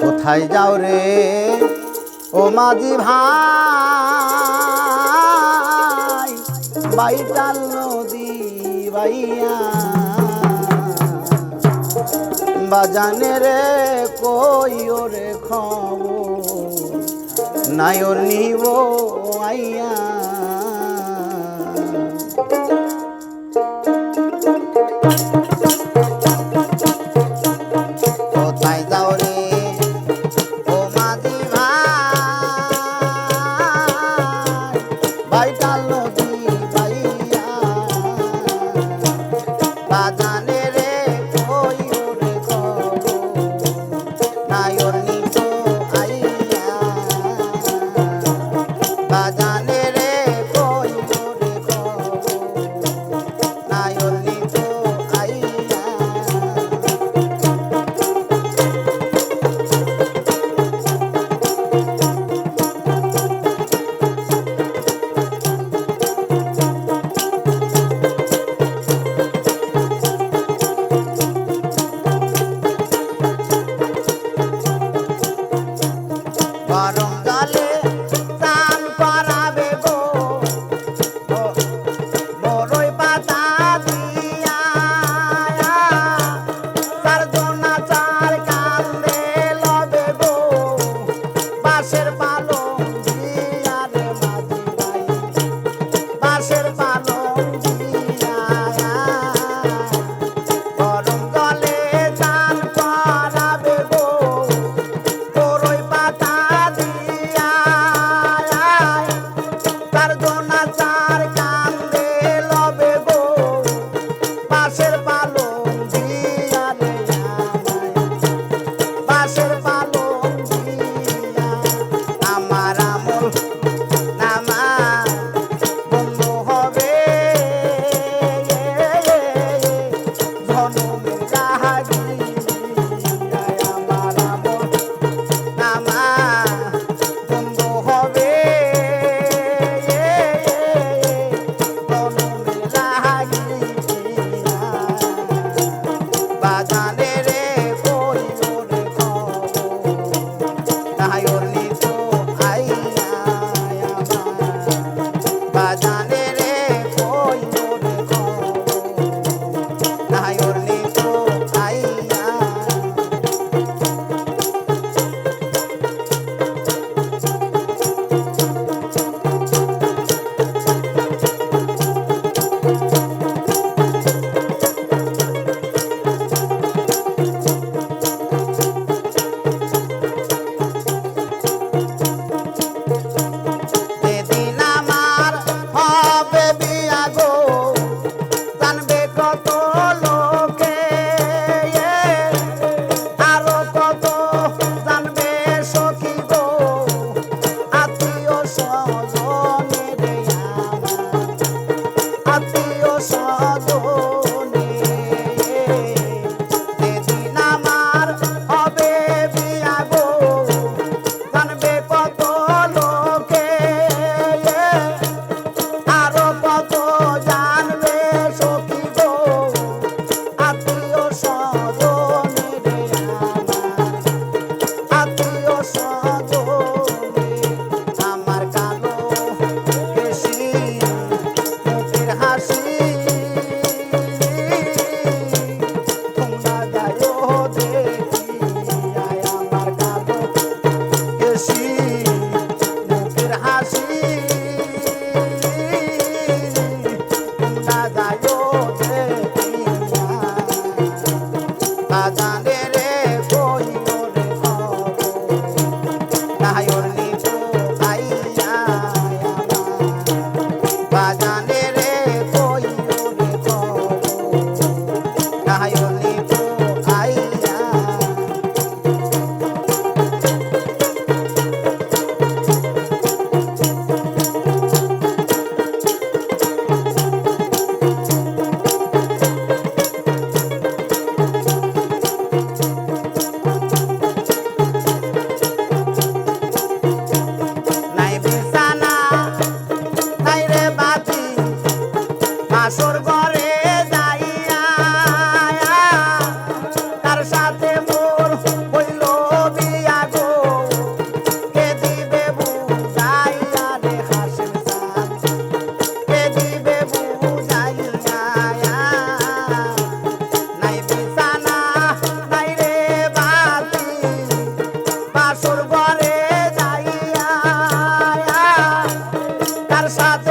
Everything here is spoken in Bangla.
কোথায় যাও রে? ও মাঝি ভাই, বাইটাল নদী বাইয়া। বাজানে রে কই ওরে খবর? নাই ওর নিব আইয়া। পাইতাল I দোষা সাথে